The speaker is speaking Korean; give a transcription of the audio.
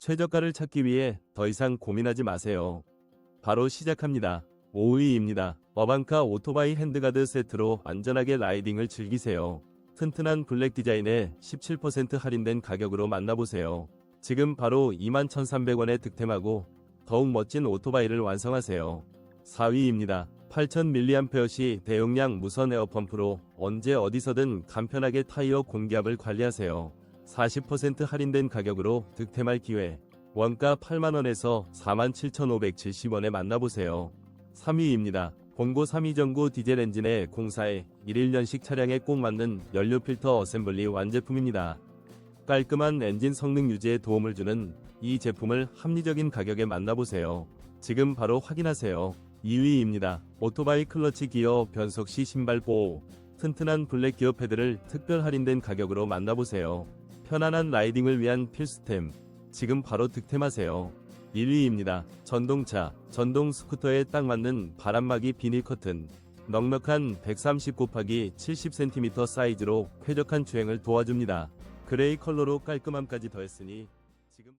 최저가를 찾기 위해 더 이상 고민하지 마세요. 바로 시작합니다. 5위입니다. 어반카 오토바이 핸드가드 세트로 안전하게 라이딩을 즐기세요. 튼튼한 블랙 디자인에 17% 할인된 가격으로 만나보세요. 지금 바로 21,300원에 득템하고 더욱 멋진 오토바이를 완성하세요. 4위입니다. 8000mAh 대용량 무선 에어펌프로 언제 어디서든 간편하게 타이어 공기압을 관리하세요. 40% 할인된 가격으로 득템할 기회. 원가 8만원에서 47,570원에 만나보세요. 3위입니다. 본고 3위 전구 디젤 엔진의 공사에 1일년식 차량에 꼭 맞는 연료 필터 어셈블리 완제품입니다. 깔끔한 엔진 성능 유지에 도움을 주는 이 제품을 합리적인 가격에 만나보세요. 지금 바로 확인하세요. 2위입니다. 오토바이 클러치 기어 변속 시 신발 보호. 튼튼한 블랙 기어 패드를 특별 할인된 가격으로 만나보세요. 편안한 라이딩을 위한 필수템. 지금 바로 득템하세요. 1위입니다. 전동차, 전동 스쿠터에 딱 맞는 바람막이 비닐 커튼. 넉넉한 130 곱하기 70cm 사이즈로 쾌적한 주행을 도와줍니다. 그레이 컬러로 깔끔함까지 더했으니 지금